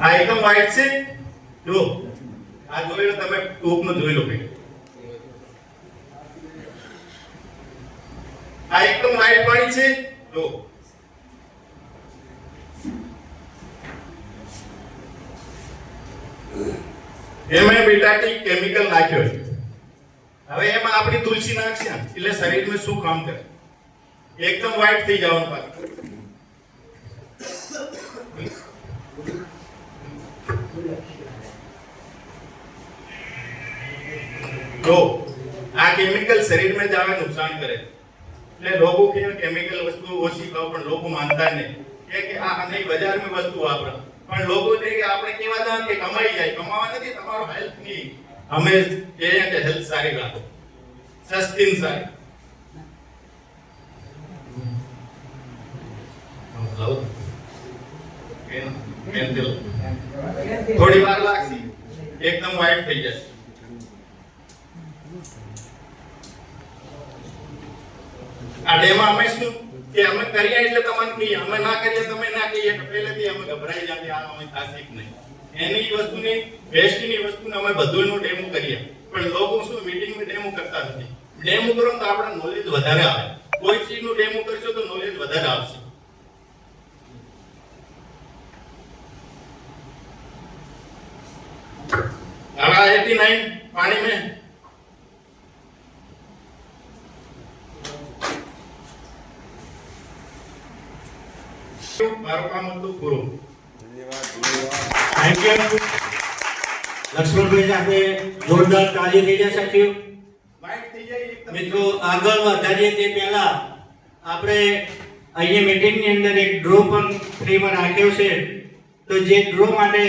આ એકદમ વાઈટ છે. જો આ જોઈ લો, તમે ટોપમાં જોઈ લો ભાઈ આ એકદમ વાઈટ પાણી છે. જો એમાં બેટાટી કેમિકલ નાખ્યો હવે એમાં આપણી તુલસી નાખશે એટલે શરીરમાં શું કામ કરે? એકદમ white થઈ જવાનું પાછું. જો, આ કેમિકલ શરીરમાં જાવે નુકસાન કરે. એટલે લોકો કે કેમિકલ વસ્તુ ઓછી ખાવ પણ લોકો માનતા નહીં. કે કે આ નહીં બજારમાં વસ્તુ વાપરા. પણ લોકો કહે કે આપણે કેવા હતા કે કમાઈ જાય. કમાવા નથી, તમારો હેલ્થની અમે કે હેલ્થ સારી રાખો. સસ્તીન સારી. પેન પેન દે લો. થોડી વાર લાગશે. એકદમ white થઈ જશે. આ ડેમાં અમે શું? કે અમે કરીએ એટલે તમને કહીએ. અમે ના કરીએ તમે ના કહીએ. તો પહેલેથી અમે ગભરાઈ ਜਾਂਦੇ આ અમે થાશે જ નહીં. એની વસ્તુની વેસ્ટની વસ્તુને અમે બધુંનો ડેમો કરીએ. પણ લોકો શું મીટિંગમાં ડેમો કરતા નથી. ડેમો કરો તો આપણે નોલેજ વધારે આવે. કોઈ ચીજનું ડેમો કરશો તો નોલેજ વધારે આવશે. हरा 89 पानी में મારું કામ હતું પૂરું થેન્ક યુ લક્ષ્મણભાઈ સાથે જોરદાર તાળી થઈ જાય સાથીઓ વાઇટ થઈ જાય એકદમ. મિત્રો આગળ વધારીએ તે પહેલા આપણે અહીંયા મીટિંગની અંદર એક ડ્રો પણ ફ્રીમાં રાખ્યો છે તો જે ડ્રો માટે